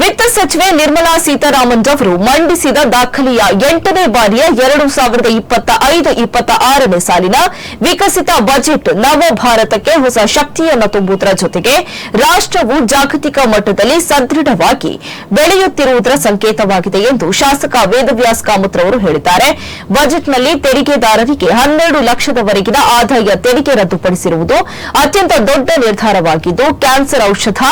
ವಿತ್ತ ಸಚಿವೆ ನಿರ್ಮಲಾ ಸೀತಾರಾಮನ್ ರವರು ಮಂಡಿಸಿದ ದಾಖಲೆಯ ಎಂಟನೇ ಬಾರಿಯ ಎರಡು ಸಾವಿರದ ಇಪ್ಪತ್ತ ಐದು, ಇಪ್ಪತ್ತ ಆರನೇ ಸಾಲಿನ ವಿಕಸಿತ ಬಜೆಟ್ ನವ ಭಾರತಕ್ಕೆ ಹೊಸ ಶಕ್ತಿಯನ್ನು ತುಂಬುವುದರ ಜೊತೆಗೆ ರಾಷ್ಟವು ಜಾಗತಿಕ ಮಟ್ಟದಲ್ಲಿ ಸದೃಢವಾಗಿ ಬೆಳೆಯುತ್ತಿರುವುದರ ಸಂಕೇತವಾಗಿದೆ ಎಂದು ಶಾಸಕ ವೇದವ್ಯಾಸ್ ಕಾಮತ್ ಅವರು ಹೇಳಿದ್ದಾರೆ. ಬಜೆಟ್ನಲ್ಲಿ ತೆರಿಗೆದಾರರಿಗೆ ಹನ್ನೆರಡು ಲಕ್ಷದವರೆಗಿನ ಆದಾಯ ತೆರಿಗೆ ರದ್ದುಪಡಿಸಿರುವುದು ಅತ್ಯಂತ ದೊಡ್ಡ ನಿರ್ಧಾರವಾಗಿದ್ದು, ಕ್ಯಾನ್ಸರ್ ಔಷಧ,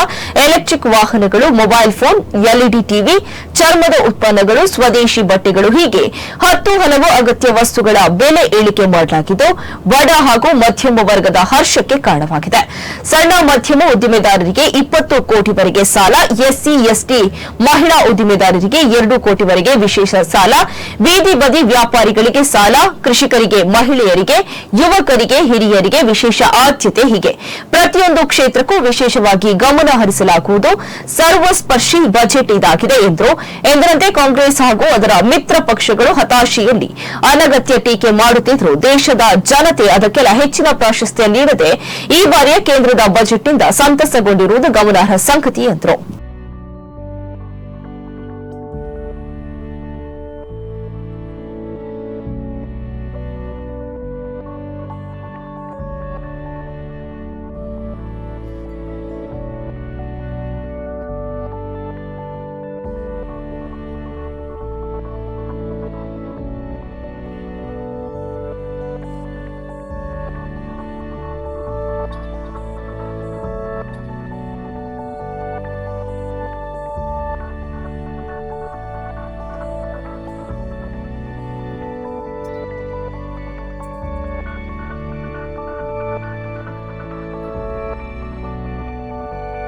ಎಲೆಕ್ಟ್ರಿಕ್ ವಾಹನಗಳು, ಮೊಬೈಲ್ ಫೋನ್ ಎಲ್ಇಡಿ ಟಿವಿ, ಚರ್ಮದ ಉತ್ಪನ್ನಗಳು, ಸ್ವದೇಶಿ ಬಟ್ಟೆಗಳು ಹೀಗೆ ಹತ್ತು ಹಲವು ಅಗತ್ಯ ವಸ್ತುಗಳ ಬೆಲೆ ಇಳಿಕೆ ಮಾಡಲಾಗಿದ್ದು ಬಡ ಹಾಗೂ ಮಧ್ಯಮ ವರ್ಗದ ಹರ್ಷಕ್ಕೆ ಕಾರಣವಾಗಿದೆ. ಸಣ್ಣ ಮಧ್ಯಮ ಉದ್ದಿಮೆದಾರರಿಗೆ ಇಪ್ಪತ್ತು ಕೋಟಿವರೆಗೆ ಸಾಲ, ಎಸ್ಸಿ, ಎಸ್ಟಿ ಮಹಿಳಾ ಉದ್ದಿಮೆದಾರರಿಗೆ ಎರಡು ಕೋಟಿವರೆಗೆ ವಿಶೇಷ ಸಾಲ, ಬೀದಿ ಬದಿ ವ್ಯಾಪಾರಿಗಳಿಗೆ ಸಾಲ, ಕೃಷಿಕರಿಗೆ, ಮಹಿಳೆಯರಿಗೆ, ಯುವಕರಿಗೆ, ಹಿರಿಯರಿಗೆ ವಿಶೇಷ ಆದ್ಯತೆ ಹೀಗೆ. ಪ್ರತಿಯೊಂದು ಕ್ಷೇತ್ರಕ್ಕೂ ವಿಶೇಷವಾಗಿ ಗಮನ ಹರಿಸಲಾಗುವುದು. ಸರ್ವಸ್ಪರ್ಶಿ ಬಜೆಟ್ ಇದಾಗಿದೆ ಎಂದರು ಎಂದರಂತೆ ಕಾಂಗ್ರೆಸ್ ಹಾಗೂ ಅದರ ಮಿತ್ರ ಪಕ್ಷಗಳು ಹತಾಶೆಯಲ್ಲಿ ಅನಗತ್ಯ ಟೀಕೆ ಮಾಡುತ್ತಿದ್ದರೂ ದೇಶದ ಜನತೆ ಅದಕ್ಕೆಲ್ಲ ಹೆಚ್ಚಿನ ಪ್ರಾಶಸ್ತ್ಯ ನೀಡದೆ ಈ ಬಾರಿಯ ಕೇಂದ್ರದ ಬಜೆಟ್ನಿಂದ ಸಂತಸಗೊಂಡಿರುವುದು ಗಮನಾರ್ಹ ಸಂಗತಿ ಎಂದರು.